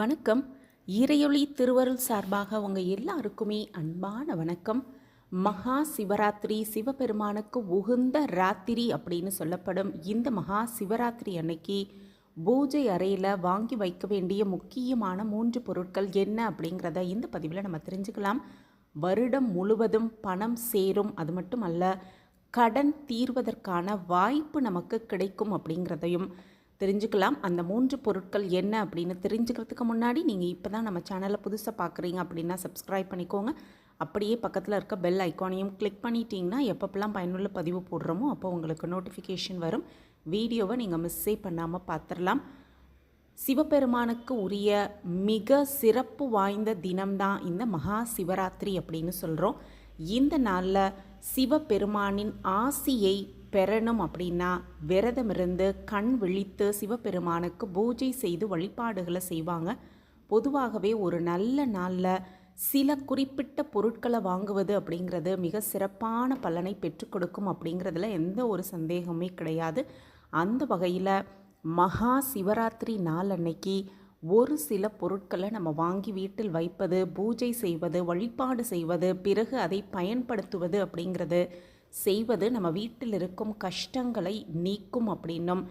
வணக்கம். இறையொளி திருவருள் சார்பாக உங்கள் எல்லாருக்குமே அன்பான வணக்கம். மகா சிவராத்திரி சிவபெருமானுக்கு உகுந்த ராத்திரி அப்படின்னு சொல்லப்படும் இந்த மகா சிவராத்திரி அன்னைக்கு பூஜை அறையில் வாங்கி வைக்க வேண்டிய முக்கியமான மூன்று பொருட்கள் என்ன அப்படிங்கிறத இந்த பதிவில் நம்ம தெரிஞ்சுக்கலாம். வருடம் முழுவதும் பணம் சேரும். அது மட்டும் அல்ல கடன் தீர்வதற்கான வாய்ப்பு நமக்கு கிடைக்கும் அப்படிங்கிறதையும் தெரிஞ்சுக்கலாம். அந்த மூன்று பொருட்கள் என்ன அப்படின்னு தெரிஞ்சுக்கிறதுக்கு முன்னாடி நீங்கள் இப்போ தான் நம்ம சேனலை புதுசாக பார்க்குறீங்க அப்படின்னா சப்ஸ்கிரைப் பண்ணிக்கோங்க. அப்படியே பக்கத்தில் இருக்க பெல் ஐக்கானையும் கிளிக் பண்ணிட்டீங்கன்னா எப்பப்பெல்லாம் பயனுள்ள பதிவு போடுறோமோ அப்போ உங்களுக்கு நோட்டிஃபிகேஷன் வரும். வீடியோவை நீங்கள் மிஸ்ஸே பண்ணாமல் பார்த்துடலாம் சிவபெருமானுக்கு உரிய மிக சிறப்பு வாய்ந்த தினம்தான் இந்த மகா சிவராத்திரி அப்படின்னு சொல்கிறோம் இந்த நாளில் சிவபெருமானின் ஆசியை பெறணும் அப்படின்னா விரதமிருந்து கண் விழித்து சிவபெருமானுக்கு பூஜை செய்து வழிபாடுகளை செய்வாங்க. பொதுவாகவே ஒரு நல்ல நாளில் சில குறிப்பிட்ட பொருட்களை வாங்குவது அப்படிங்கிறது மிக சிறப்பான பலனை பெற்றுக் கொடுக்கும் அப்படிங்கிறதுல எந்த ஒரு சந்தேகமே கிடையாது. அந்த வகையில் மகா சிவராத்திரி நாள் அன்னைக்கு ஒரு சில பொருட்களை நம்ம வாங்கி வீட்டில் வைப்பது பூஜை செய்வது வழிபாடு செய்வது பிறகு அதை பயன்படுத்துவது அப்படிங்கிறது செய்வது நம்ம வீட்டில் இருக்கும் கஷ்டங்களை நீக்கும் அப்படின்னும்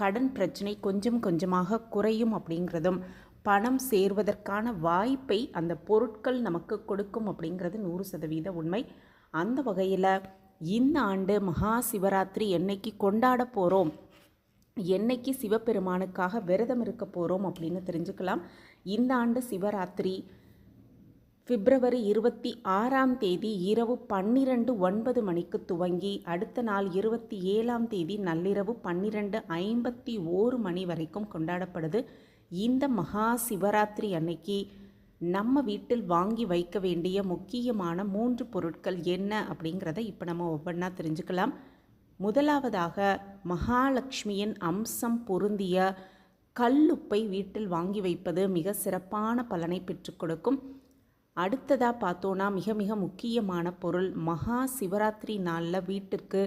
கடன் பிரச்சனை கொஞ்சம் கொஞ்சமாக குறையும் அப்படிங்கிறதும் பணம் சேர்வதற்கான வாய்ப்பை அந்த பொருட்கள் நமக்கு கொடுக்கும் அப்படிங்கிறது நூறு சதவீத உண்மை. அந்த வகையில் இந்த ஆண்டு மகா சிவராத்திரி என்னைக்கு கொண்டாட போகிறோம் என்னைக்கு சிவபெருமானுக்காக விரதம் இருக்க போகிறோம் அப்படின்னு தெரிஞ்சுக்கலாம். இந்த ஆண்டு சிவராத்திரி பிப்ரவரி இருபத்தி ஆறாம் தேதி இரவு பன்னிரண்டு ஒன்பது மணிக்கு துவங்கி அடுத்த நாள் இருபத்தி ஏழாம் தேதி நள்ளிரவு பன்னிரெண்டு ஐம்பத்தி ஓரு மணி வரைக்கும் கொண்டாடப்படுது. இந்த மகா சிவராத்திரி அன்னைக்கு நம்ம வீட்டில் வாங்கி வைக்க வேண்டிய முக்கியமான மூன்று பொருட்கள் என்ன அப்படிங்கிறத இப்போ நம்ம ஒவ்வொன்றா தெரிஞ்சுக்கலாம். முதலாவதாக மகாலட்சுமியின் அம்சம் பொருந்திய கல்லுப்பை வீட்டில் வாங்கி வைப்பது மிக சிறப்பான பலனை பெற்றுக் கொடுக்கும். அடுத்ததாக பார்த்தோன்னா மிக மிக முக்கியமான பொருள் மகா சிவராத்திரி நாளில் வீட்டிற்கு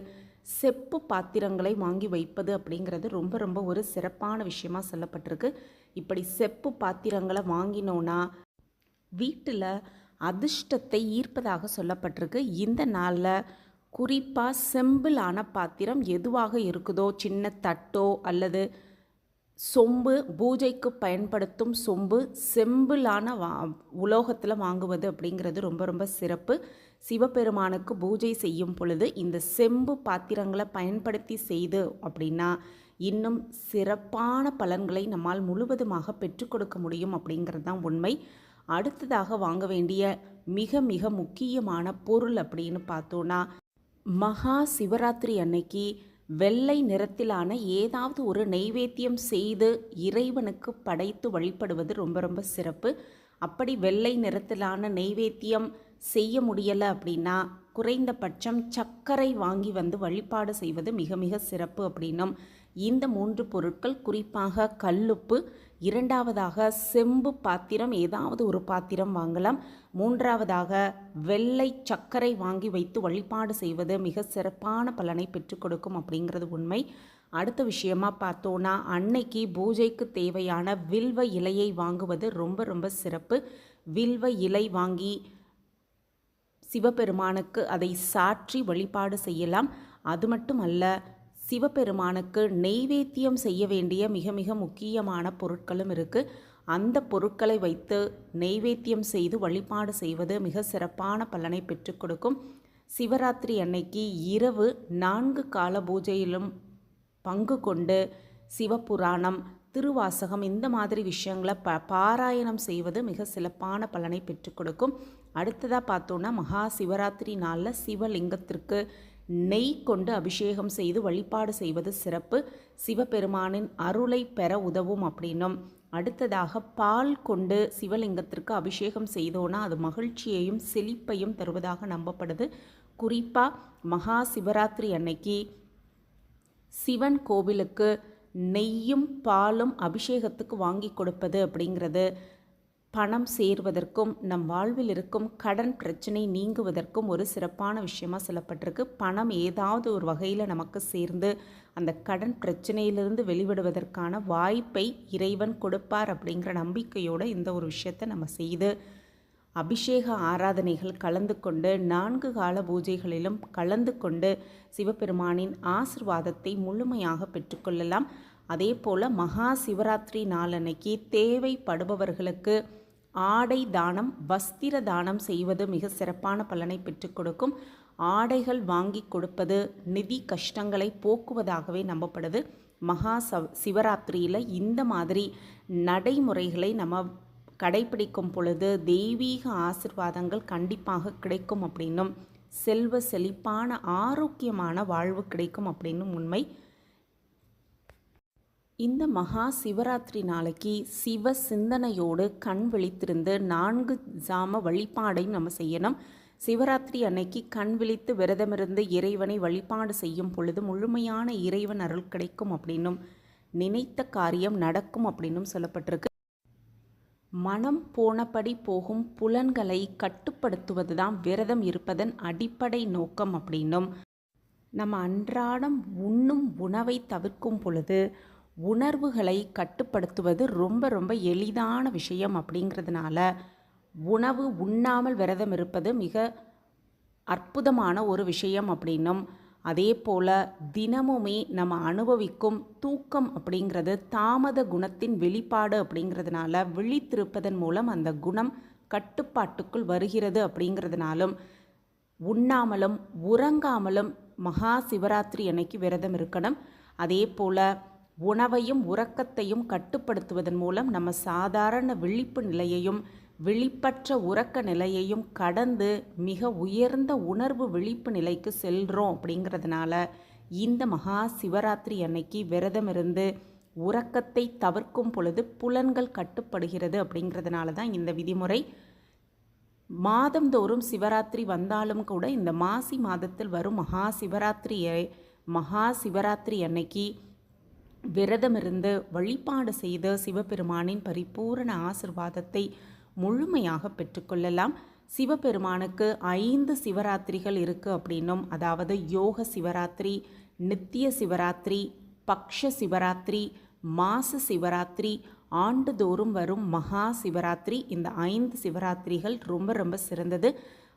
செப்பு பாத்திரங்களை வாங்கி வைப்பது அப்படிங்கிறது ரொம்ப ரொம்ப ஒரு சிறப்பான விஷயமா சொல்லப்பட்டிருக்கு. இப்படி செப்பு பாத்திரங்களை வாங்கினோன்னா வீட்டில் அதிர்ஷ்டத்தை ஈர்ப்பதாக சொல்லப்பட்டிருக்கு. இந்த நாளில் குறிப்பாக செம்பிளான பாத்திரம் எதுவாக இருக்குதோ சின்ன தட்டோ அல்லது சொம்பு பூஜைக்கு பயன்படுத்தும் சொம்பு செம்பிலான வா உலோகத்தில் வாங்குவது அப்படிங்கிறது ரொம்ப ரொம்ப சிறப்பு. சிவபெருமானுக்கு பூஜை செய்யும் பொழுது இந்த செம்பு பாத்திரங்களை பயன்படுத்தி செய்து அப்படின்னா இன்னும் சிறப்பான பலன்களை நம்மால் முழுவதுமாக பெற்றுக் கொடுக்க முடியும் அப்படிங்கிறது தான் உண்மை. அடுத்ததாக வாங்க வேண்டிய மிக மிக முக்கியமான பொருள் அப்படின்னு பார்த்தோன்னா மகா சிவராத்திரி அன்னைக்கு வெள்ளை நிறத்திலான ஏதாவது ஒரு நெய்வேத்தியம் செய்து இறைவனுக்கு படைத்து வழிபடுவது ரொம்ப ரொம்ப சிறப்பு. அப்படி வெள்ளை நிறத்திலான நெய்வேத்தியம் செய்ய முடியலை அப்படின்னா குறைந்தபட்சம் சர்க்கரை வாங்கி வந்து வழிபாடு செய்வது மிக மிக சிறப்பு அப்படின்னும் இந்த மூன்று பொருட்கள் குறிப்பாக கல்லுப்பு இரண்டாவதாக செம்பு பாத்திரம் ஏதாவது ஒரு பாத்திரம் வாங்கலாம். மூன்றாவதாக வெள்ளை சர்க்கரை வாங்கி வைத்து வழிபாடு செய்வது மிக சிறப்பான பலனை பெற்றுக் கொடுக்கும் அப்படிங்கிறது உண்மை. அடுத்த விஷயமா பார்த்தோன்னா அன்னைக்கு பூஜைக்கு தேவையான வில்வ இலையை வாங்குவது ரொம்ப ரொம்ப சிறப்பு. வில்வ இலை வாங்கி சிவபெருமானுக்கு அதை சாற்றி வழிபாடு செய்யலாம். அது மட்டும் அல்ல சிவபெருமானுக்கு நெய்வேத்தியம் செய்ய வேண்டிய மிக மிக முக்கியமான பொருட்களும் இருக்குது அந்த பொருட்களை வைத்து நெய்வேத்தியம் செய்து வழிபாடு செய்வது மிக சிறப்பான பலனை பெற்றுக் கொடுக்கும். சிவராத்திரி அன்னைக்கு இரவு நான்கு கால பூஜையிலும் பங்கு கொண்டு சிவபுராணம் திருவாசகம் இந்த மாதிரி விஷயங்களை ப பாராயணம் செய்வது மிக சிறப்பான பலனை பெற்றுக் கொடுக்கும். அடுத்ததாக பார்த்தோன்னா மகா சிவராத்திரி நாளில் சிவலிங்கத்திற்கு நெய் கொண்டு அபிஷேகம் செய்து வழிபாடு செய்வது சிறப்பு. சிவபெருமானின் அருளை பெற உதவும் அப்படின்னும். அடுத்ததாக பால் கொண்டு சிவலிங்கத்திற்கு அபிஷேகம் செய்தோன்னா அது மகிழ்ச்சியையும் செழிப்பையும் தருவதாக நம்பப்படுது. குறிப்பாக மகா சிவராத்திரி அன்னைக்கு சிவன் கோவிலுக்கு நெய்யும் பாலும் அபிஷேகத்துக்கு வாங்கி கொடுப்பது அப்படிங்கிறது. பணம் சேர்வதற்கும் நம் வாழ்வில் இருக்கும் கடன் பிரச்சனை நீங்குவதற்கும் ஒரு சிறப்பான விஷயமாக சொல்லப்பட்டிருக்கு. பணம் ஏதாவது ஒரு வகையில் நமக்கு சேர்ந்து அந்த கடன் பிரச்சனையிலிருந்து வெளிவிடுவதற்கான வாய்ப்பை இறைவன் கொடுப்பார் அப்படிங்கிற நம்பிக்கையோடு இந்த ஒரு விஷயத்தை நம்ம செய்து அபிஷேக ஆராதனைகள் கலந்து கொண்டு நான்கு கால பூஜைகளிலும் கலந்து கொண்டு சிவபெருமானின் ஆசிர்வாதத்தை முழுமையாக பெற்றுக்கொள்ளலாம் அதே போல் மகா சிவராத்திரி நாளன்னைக்கு தேவைப்படுபவர்களுக்கு ஆடை தானம் வஸ்திர தானம் செய்வது மிக சிறப்பான பலனை பெற்றுக் கொடுக்கும். ஆடைகள் வாங்கி கொடுப்பது நிதி கஷ்டங்களை போக்குவதாகவே நம்பப்படுது. மகா சவ் சிவராத்திரியில் இந்த மாதிரி நடைமுறைகளை நம்ம கடைபிடிக்கும் பொழுது தெய்வீக ஆசிர்வாதங்கள் கண்டிப்பாக கிடைக்கும் அப்படின்னும் செல்வ செழிப்பான ஆரோக்கியமான வாழ்வு கிடைக்கும் அப்படின்னும் உண்மை. இந்த மகா சிவராத்திரி நாளைக்கு சிவ சிந்தனையோடு கண் விழித்திருந்து நான்கு ஜாம வழிபாடையும் நம்ம செய்யணும். சிவராத்திரி அன்னைக்கு கண் விழித்து விரதமிருந்து இறைவனை வழிபாடு செய்யும் பொழுது முழுமையான இறைவன் அருள் கிடைக்கும் அப்படின்னும் நினைத்த காரியம் நடக்கும் அப்படின்னும் சொல்லப்பட்டிருக்கு. மனம் போனபடி போகும் புலன்களை கட்டுப்படுத்துவது தான் விரதம் இருப்பதன் அடிப்படை நோக்கம் அப்படின்னும். நம்ம அன்றாடம் உண்ணும் உணவை தவிர்க்கும் பொழுது உணர்வுகளை கட்டுப்படுத்துவது ரொம்ப ரொம்ப எளிதான விஷயம் அப்படிங்கிறதுனால உணவு உண்ணாமல் விரதம் இருப்பது மிக அற்புதமான ஒரு விஷயம் அப்படின்னும். அதே போல் தினமுமே நம்ம அனுபவிக்கும் தூக்கம் அப்படிங்கிறது தாமத குணத்தின் வெளிப்பாடு அப்படிங்கிறதுனால விழித்திருப்பதன் மூலம் அந்த குணம் கட்டுப்பாட்டுக்குள் வருகிறது அப்படிங்கிறதுனாலும் உண்ணாமலும் உறங்காமலும் மகா சிவராத்திரி அன்னைக்கு விரதம் இருக்கணும். அதே போல் உணவையும் உறக்கத்தையும் கட்டுப்படுத்துவதன் மூலம் நம்ம சாதாரண விழிப்பு நிலையையும் விழிப்பற்ற உறக்க நிலையையும் கடந்து மிக உயர்ந்த உணர்வு விழிப்பு நிலைக்கு செல்கிறோம் அப்படிங்கிறதுனால இந்த மகா சிவராத்திரி அன்னைக்கு விரதம் இருந்து உறக்கத்தை தவிர்க்கும் பொழுது புலன்கள் கட்டுப்படுகிறது அப்படிங்கிறதுனால தான் இந்த விதிமுறை. மாதந்தோறும் சிவராத்திரி வந்தாலும் கூட இந்த மாசி மாதத்தில் வரும் மகா சிவராத்திரியை மகா சிவராத்திரி அன்னைக்கு விரதமிருந்து வழிபாடு செய்து சிவபெருமானின் பரிபூரண ஆசிர்வாதத்தை முழுமையாக பெற்றுக்கொள்ளலாம் சிவபெருமானுக்கு ஐந்து சிவராத்திரிகள் இருக்குது அப்படின்னும் அதாவது யோக சிவராத்திரி நித்திய சிவராத்திரி பக்ஷ சிவராத்திரி மாச சிவராத்திரி ஆண்டுதோறும் வரும் மகா சிவராத்திரி இந்த ஐந்து சிவராத்திரிகள் ரொம்ப ரொம்ப சிறந்தது.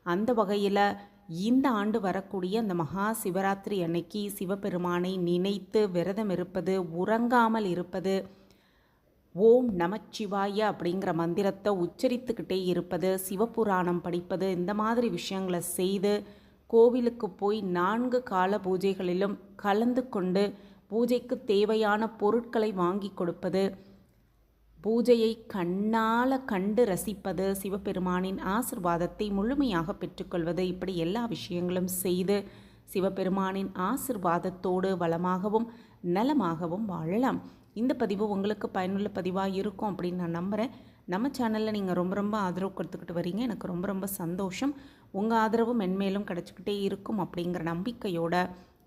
அந்த வகையில் இந்த ஆண்டு வரக்கூடிய அந்த மகா சிவராத்திரி அன்னைக்கு சிவபெருமானை நினைத்து விரதம் இருப்பது உறங்காமல் இருப்பது ஓம் நமச்சிவாய அப்படிங்கிற மந்திரத்தை உச்சரித்துக்கிட்டே இருப்பது சிவபுராணம் படிப்பது இந்த மாதிரி விஷயங்களை செய்து கோவிலுக்கு போய் நான்கு கால பூஜைகளிலும் கலந்து கொண்டு பூஜைக்கு தேவையான பொருட்களை வாங்கி கொடுப்பது பூஜையை கண்ணால் கண்டு ரசிப்பது சிவபெருமானின் ஆசிர்வாதத்தை முழுமையாக பெற்றுக்கொள்வது இப்படி எல்லா விஷயங்களும் செய்து சிவபெருமானின் ஆசிர்வாதத்தோடு வளமாகவும் நலமாகவும் வாழலாம். இந்த பதிவு உங்களுக்கு பயனுள்ள பதிவாக இருக்கும் அப்படின்னு நான் நம்புகிறேன் நம்ம சேனலில் நீங்கள் ரொம்ப ரொம்ப ஆதரவு கொடுத்துக்கிட்டு வரீங்க. எனக்கு ரொம்ப ரொம்ப சந்தோஷம். உங்கள் ஆதரவு மென்மேலும் கிடச்சிக்கிட்டே இருக்கும் அப்படிங்கிற நம்பிக்கையோட